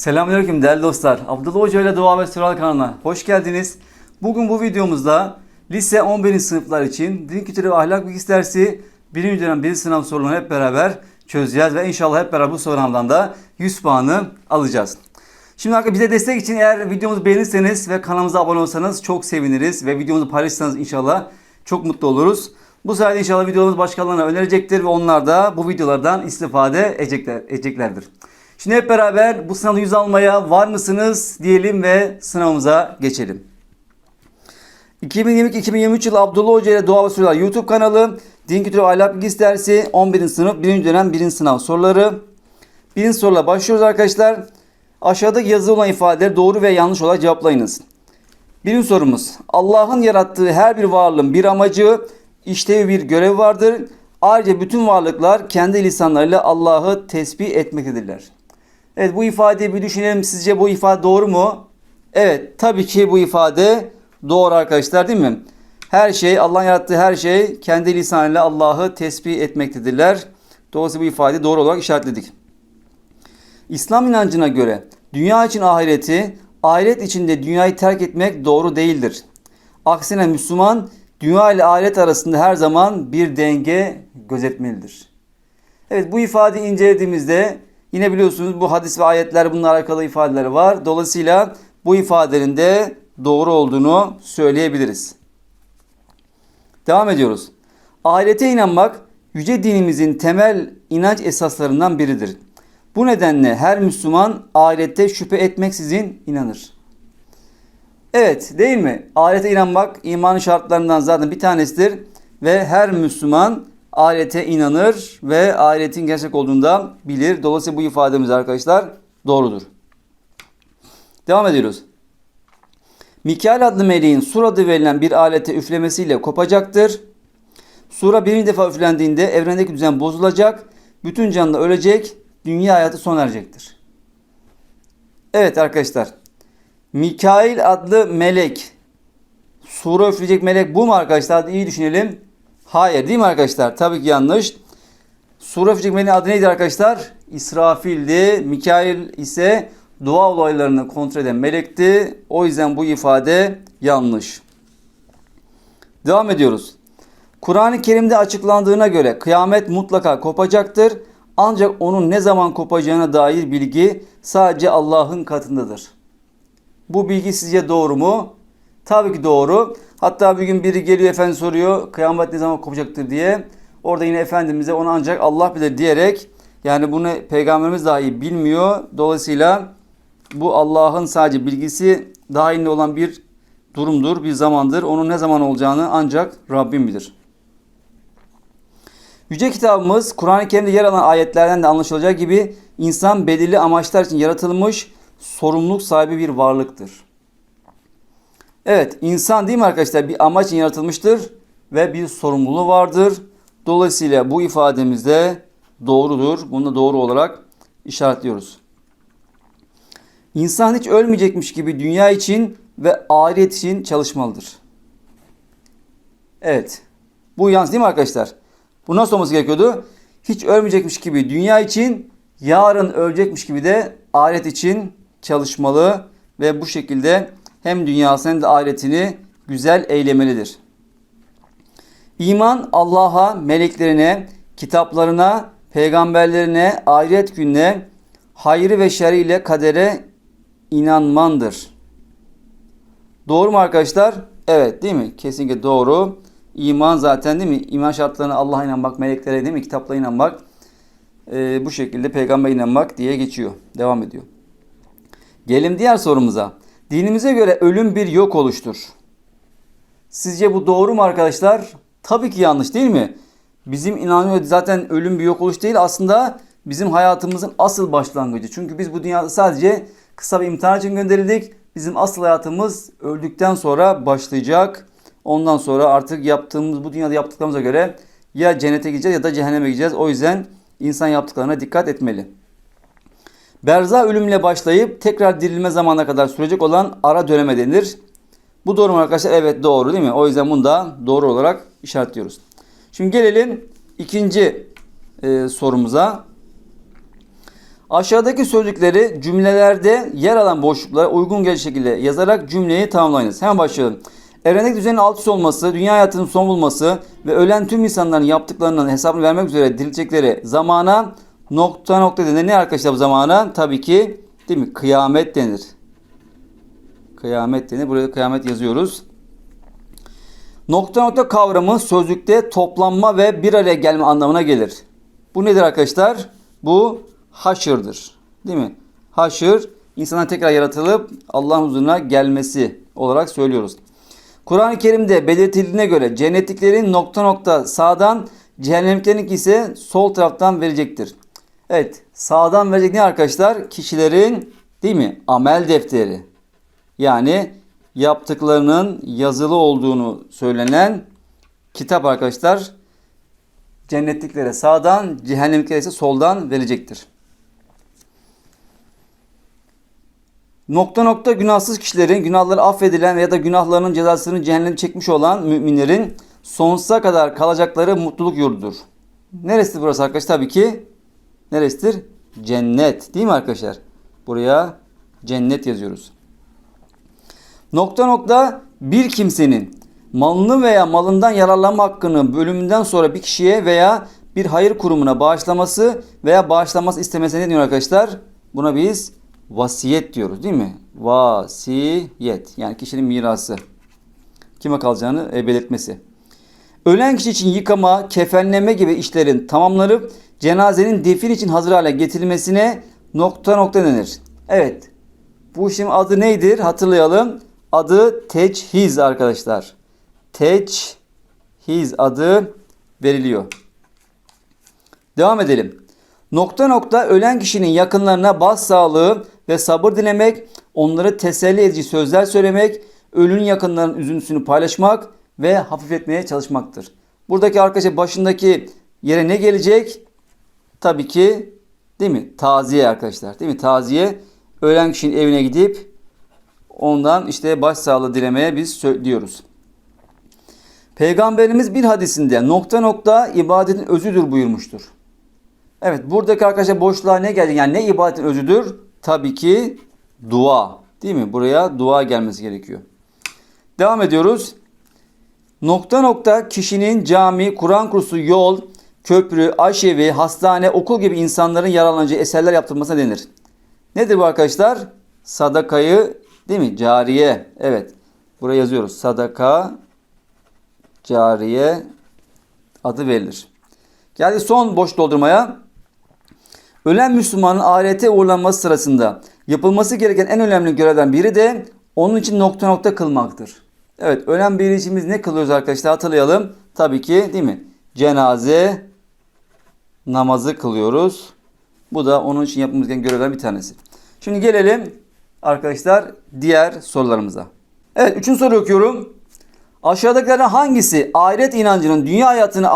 Selamünaleyküm değerli dostlar. Abdullah Hoca ile Dua ve Süral kanalına hoş geldiniz. Bugün bu videomuzda lise 11. sınıflar için din kültürü ve ahlak bilgisi dersi 1. dönem 1. sınav sorularını hep beraber çözeceğiz ve inşallah hep beraber bu sınavdan da 100 puanı alacağız. Şimdi arkadaşlar bize destek için eğer videomuzu beğenirseniz ve kanalımıza abone olsanız çok seviniriz ve videomuzu paylaşırsanız inşallah çok mutlu oluruz. Bu sayede inşallah videolarımız başkalarına önerecektir ve onlar da bu videolardan istifade edecekler, edeceklerdir. Şimdi hep beraber bu sınavda yüz almaya var mısınız diyelim ve sınavımıza geçelim. 2022-2023 yılı Abdullah Hoca ile Doğa ve Sorular YouTube kanalı, Din Kültürü Ahlak Bilgisi dersi 11. sınıf 1. dönem 1. sınav soruları. Birinci soruyla başlıyoruz arkadaşlar. Aşağıdaki yazılı olan ifadeleri doğru ve yanlış olarak cevaplayınız. Birinci sorumuz. Allah'ın yarattığı her bir varlığın bir amacı, işlevi bir görevi vardır. Ayrıca bütün varlıklar kendi lisanlarıyla Allah'ı tesbih etmektedirler. Evet bu ifadeyi bir düşünelim. Sizce bu ifade doğru mu? Evet tabii ki bu ifade doğru arkadaşlar değil mi? Her şey Allah'ın yarattığı her şey kendi lisanıyla Allah'ı tesbih etmektedirler. Dolayısıyla bu ifadeyi doğru olarak işaretledik. İslam inancına göre dünya için ahireti, ahiret içinde dünyayı terk etmek doğru değildir. Aksine Müslüman dünya ile ahiret arasında her zaman bir denge gözetmelidir. Evet bu ifadeyi incelediğimizde yine biliyorsunuz bu hadis ve ayetler bununla alakalı ifadeler var. Dolayısıyla bu ifadenin de doğru olduğunu söyleyebiliriz. Devam ediyoruz. Ahirete inanmak yüce dinimizin temel inanç esaslarından biridir. Bu nedenle her Müslüman ahirette şüphe etmeksizin inanır. Evet değil mi? Ahirete inanmak imanın şartlarından zaten bir tanesidir. Ve her Müslüman ahirete inanır ve ahiretin gerçek olduğunu da bilir. Dolayısıyla bu ifademiz arkadaşlar doğrudur. Devam ediyoruz. Mikail adlı meleğin sur adı verilen bir alete üflemesiyle kopacaktır. Sura birinci defa üflendiğinde evrendeki düzen bozulacak. Bütün canlı ölecek. Dünya hayatı sona erecektir. Evet arkadaşlar. Mikail adlı melek. Sura üfleyecek melek bu mu arkadaşlar? Hadi iyi düşünelim. Hayır değil mi arkadaşlar? Tabii ki yanlış. Sura üfleyecek meleğin adı neydi arkadaşlar? İsrafil'di. Mikail ise dua olaylarını kontrol eden melekti. O yüzden bu ifade yanlış. Devam ediyoruz. Kur'an-ı Kerim'de açıklandığına göre kıyamet mutlaka kopacaktır. Ancak onun ne zaman kopacağına dair bilgi sadece Allah'ın katındadır. Bu bilgi sizce doğru mu? Tabii ki doğru. Hatta bir gün biri geliyor efendi soruyor kıyamet ne zaman kopacaktır diye. Orada yine Efendimiz'e onu ancak Allah bilir diyerek yani bunu peygamberimiz dahi bilmiyor. Dolayısıyla bu Allah'ın sadece bilgisi dahilinde olan bir durumdur, bir zamandır. Onun ne zaman olacağını ancak Rabbim bilir. Yüce kitabımız Kur'an-ı Kerim'de yer alan ayetlerden de anlaşılacağı gibi insan belirli amaçlar için yaratılmış sorumluluk sahibi bir varlıktır. Evet insan değil mi arkadaşlar bir amaç için yaratılmıştır ve bir sorumluluğu vardır. Dolayısıyla bu ifademiz de doğrudur. Bunu da doğru olarak işaretliyoruz. İnsan hiç ölmeyecekmiş gibi dünya için ve ahiret için çalışmalıdır. Evet. Bu yalnız değil mi arkadaşlar? Bu nasıl olması gerekiyordu? Hiç ölmeyecekmiş gibi dünya için, yarın ölecekmiş gibi de ahiret için çalışmalı ve bu şekilde hem dünyasını hem de ahiretini güzel eylemelidir. İman Allah'a, meleklerine, kitaplarına, peygamberlerine, ahiret gününe, hayrı ve şerri ile kadere inanmandır. Doğru mu arkadaşlar? Evet değil mi? Kesinlikle doğru. İman zaten değil mi? İman şartlarına Allah'a inanmak, meleklere değil mi? Kitaplara inanmak. Ee, bu şekilde peygambere inanmak diye geçiyor. Devam ediyor. Gelelim diğer sorumuza. Dinimize göre ölüm bir yok oluştur. Sizce bu doğru mu arkadaşlar? Tabii ki yanlış değil mi? Bizim inanıyor zaten ölüm bir yok oluş değil. Aslında bizim hayatımızın asıl başlangıcı. Çünkü biz bu dünyada sadece kısa bir imtihan için gönderildik. Bizim asıl hayatımız öldükten sonra başlayacak. Ondan sonra artık yaptığımız bu dünyada yaptıklarımıza göre ya cennete gideceğiz ya da cehenneme gideceğiz. O yüzden insan yaptıklarına dikkat etmeli. Berza ölümle başlayıp tekrar dirilme zamanına kadar sürecek olan ara döneme denir. Bu doğru mu arkadaşlar? Evet doğru değil mi? O yüzden bunu da doğru olarak işaretliyoruz. Şimdi gelelim ikinci e, sorumuza. Aşağıdaki sözcükleri cümlelerde yer alan boşluklara uygun gelecek şekilde yazarak cümleyi tamamlayınız. Hemen başlayalım. Evrendeki düzenin alt üst olması, dünya hayatının son bulması ve ölen tüm insanların yaptıklarının hesabını vermek üzere dirilecekleri zamana nokta nokta denir. Ne arkadaşlar bu zamana? Tabii ki değil mi? Kıyamet denir. Kıyamet denir. Buraya kıyamet yazıyoruz. Nokta nokta kavramı sözlükte toplanma ve bir araya gelme anlamına gelir. Bu nedir arkadaşlar? Bu haşırdır. Değil mi? Haşır, insanın tekrar yaratılıp Allah'ın huzuruna gelmesi olarak söylüyoruz. Kur'an-ı Kerim'de belirtildiğine göre cennetliklerin nokta nokta sağdan, cehennemliklerin ise sol taraftan verecektir. Evet, sağdan verecek ne arkadaşlar? Kişilerin değil mi? Amel defteri. Yani yaptıklarının yazılı olduğunu söylenen kitap arkadaşlar cennetliklere sağdan, cehennemliklere ise soldan verecektir. Nokta nokta günahsız kişilerin, günahları affedilen ya da günahlarının cezasını cehennem çekmiş olan müminlerin sonsuza kadar kalacakları mutluluk yurdudur. Neresi burası arkadaşlar? Tabii ki neresidir? Cennet. Değil mi arkadaşlar? Buraya cennet yazıyoruz. Nokta nokta bir kimsenin malını veya malından yararlanma hakkını bölümünden sonra bir kişiye veya bir hayır kurumuna bağışlaması veya bağışlanması istemesi ne diyor arkadaşlar? Buna biz vasiyet diyoruz değil mi? Vasiyet yani kişinin mirası. Kime kalacağını e, belirtmesi. Ölen kişi için yıkama, kefenleme gibi işlerin tamamlanıp cenazenin defin için hazır hale getirilmesine nokta nokta denir. Evet. Bu işin adı neydir? Hatırlayalım. Adı teçhiz arkadaşlar. Teçhiz adı veriliyor. Devam edelim. Nokta nokta ölen kişinin yakınlarına başsağlığı ve sabır dilemek, onları teselli edici sözler söylemek, ölünün yakınlarının üzüntüsünü paylaşmak ve hafifletmeye çalışmaktır. Buradaki arkadaşlar başındaki yere ne gelecek? Tabii ki değil mi? Taziye arkadaşlar. Değil mi? Taziye ölen kişinin evine gidip ondan işte başsağlığı dilemeye biz diyoruz. Peygamberimiz bir hadisinde nokta nokta ibadetin özüdür buyurmuştur. Evet buradaki arkadaşlar boşluğa ne geldi? Yani ne ibadetin özüdür? Tabii ki dua. Değil mi? Buraya dua gelmesi gerekiyor. Devam ediyoruz. Nokta nokta kişinin cami, Kur'an kursu, yol, köprü, aşevi, hastane, okul gibi insanların yararlanacağı eserler yaptırmasına denir. Nedir bu arkadaşlar? Sadakayı değil mi? Cariye. Evet. Buraya yazıyoruz. Sadaka cariye adı verilir. Geldi son boş doldurmaya. Ölen Müslümanın ahirete uğurlanması sırasında yapılması gereken en önemli görevden biri de onun için nokta nokta kılmaktır. Evet ölen bir işimiz ne kılıyoruz arkadaşlar hatırlayalım. Tabii ki değil mi? Cenaze namazı kılıyoruz. Bu da onun için yapmamız gereken görevlerden bir tanesi. Şimdi gelelim arkadaşlar diğer sorularımıza. Evet üçüncü soru okuyorum. Aşağıdakilerden hangisi ahiret inancının dünya hayatını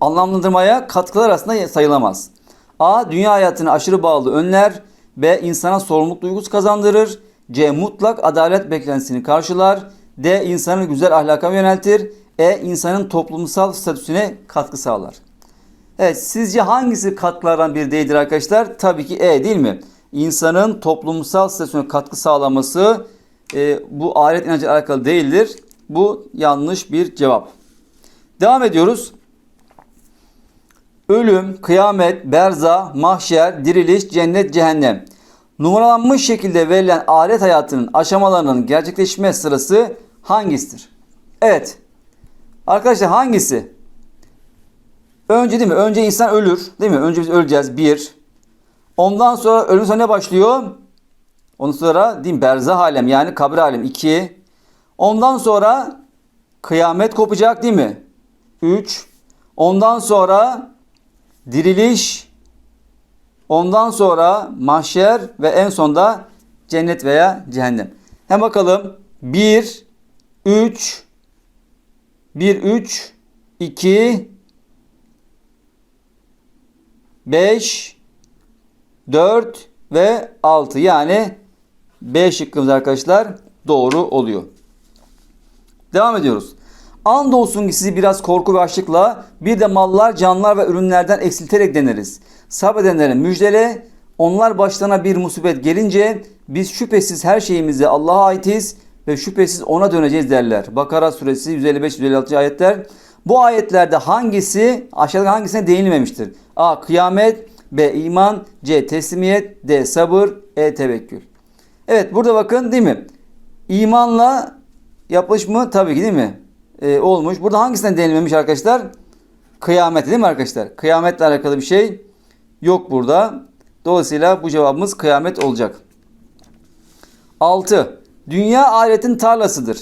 anlamlandırmaya katkılar arasında sayılamaz? A. Dünya hayatını aşırı bağlı önler. B. insana sorumluluk duygusu kazandırır. C. Mutlak adalet beklentisini karşılar. D. insanı güzel ahlaka yöneltir. E. insanın toplumsal statüsüne katkı sağlar. Evet sizce hangisi katkılardan bir değildir arkadaşlar? Tabii ki E değil mi? İnsanın toplumsal statüsüne katkı sağlaması e, bu ahiret inancı alakalı değildir. Bu yanlış bir cevap. Devam ediyoruz. Ölüm, kıyamet, berza, mahşer, diriliş, cennet, cehennem. Numaralanmış şekilde verilen ahiret hayatının aşamalarının gerçekleşme sırası hangisidir? Evet. Arkadaşlar hangisi? Önce değil mi? Önce insan ölür. Değil mi? Önce biz öleceğiz. Bir. Ondan sonra ölüm sonra ne başlıyor? Ondan sonra değil mi? Berzah alem yani kabir alem. İki. Ondan sonra kıyamet kopacak değil mi? Üç. Ondan sonra diriliş, ondan sonra mahşer ve en sonda cennet veya cehennem. Hem bakalım 1, 3, 1, 3, 2, 5, 4 ve 6 yani B şıkkımız arkadaşlar doğru oluyor. Devam ediyoruz. Andolsun ki sizi biraz korku ve açlıkla bir de mallar, canlar ve ürünlerden eksilterek deneriz. Sabredenlere müjdele, Onlar başlarına bir musibet gelince biz şüphesiz her şeyimizi Allah'a aitiz ve şüphesiz ona döneceğiz derler. Bakara suresi 155-156 ayetler. Bu ayetlerde hangisi aşağıdaki hangisine değinilmemiştir? A. Kıyamet B. iman C. Teslimiyet D. Sabır E. Tevekkül. Evet burada bakın değil mi? İmanla yapılış mı? Tabii ki değil mi? Ee, olmuş. Burada hangisinden değinilmemiş arkadaşlar? Kıyamet değil mi arkadaşlar? Kıyametle alakalı bir şey yok burada. Dolayısıyla bu cevabımız kıyamet olacak. 6. Dünya ahiretin tarlasıdır.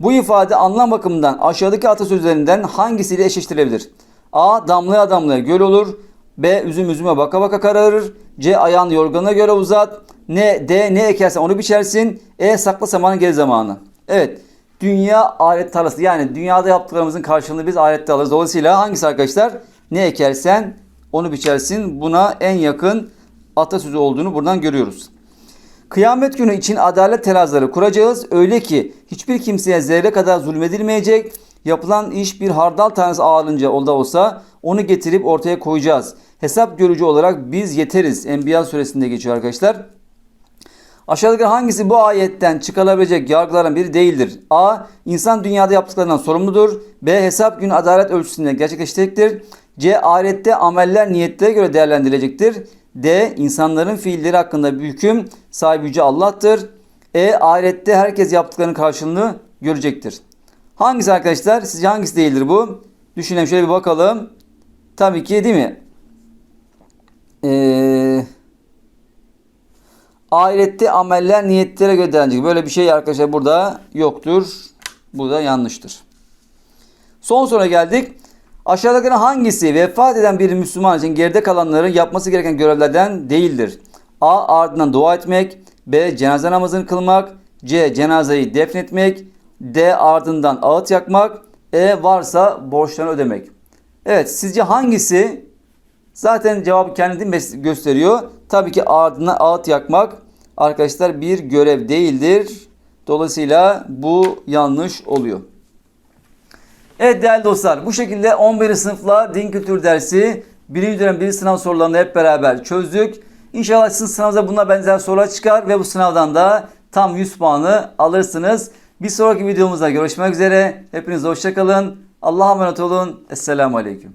Bu ifade anlam bakımından aşağıdaki atasözlerinden hangisiyle eşleştirilebilir? A. Damlaya damlaya göl olur. B. Üzüm üzüme baka baka kararır. C. Ayağını yorganına göre uzat. N. D. Ne ekersen onu biçersin. E. Sakla zamanı gel zamanı. Evet. Dünya ahiret tarlası. Yani dünyada yaptıklarımızın karşılığını biz ahirette alırız. Dolayısıyla hangisi arkadaşlar? Ne ekersen onu biçersin. Buna en yakın atasözü olduğunu buradan görüyoruz. Kıyamet günü için adalet terazları kuracağız. Öyle ki hiçbir kimseye zerre kadar zulmedilmeyecek. Yapılan iş bir hardal tanesi ağırlığınca olda olsa onu getirip ortaya koyacağız. Hesap görücü olarak biz yeteriz. Enbiya suresinde geçiyor arkadaşlar. Aşağıdaki hangisi bu ayetten çıkarılabilecek yargılardan biri değildir? A. İnsan dünyada yaptıklarından sorumludur. B. Hesap günü adalet ölçüsünde gerçekleşecektir. C. Ahirette ameller niyetlere göre değerlendirilecektir. D. İnsanların fiilleri hakkında bir hüküm sahibi yüce Allah'tır. E. Ahirette herkes yaptıklarının karşılığını görecektir. Hangisi arkadaşlar? Sizce hangisi değildir bu? Düşünelim şöyle bir bakalım. Tabii ki değil mi? Eee... Ahirette ameller niyetlere göre değerlenecek. Böyle bir şey arkadaşlar burada yoktur. Bu da yanlıştır. Son soruya geldik. Aşağıdakilerin hangisi vefat eden bir Müslüman için geride kalanların yapması gereken görevlerden değildir? A. Ardından dua etmek. B. Cenaze namazını kılmak. C. Cenazeyi defnetmek. D. Ardından ağıt yakmak. E. Varsa borçlarını ödemek. Evet sizce hangisi Zaten cevabı kendi gösteriyor. Tabii ki ardına ağıt yakmak arkadaşlar bir görev değildir. Dolayısıyla bu yanlış oluyor. Evet değerli dostlar bu şekilde 11. sınıfla din kültür dersi birinci dönem birinci sınav sorularını hep beraber çözdük. İnşallah sizin sınavda buna benzer sorular çıkar ve bu sınavdan da tam 100 puanı alırsınız. Bir sonraki videomuzda görüşmek üzere. Hepiniz hoşçakalın. Allah'a emanet olun. Esselamu Aleyküm.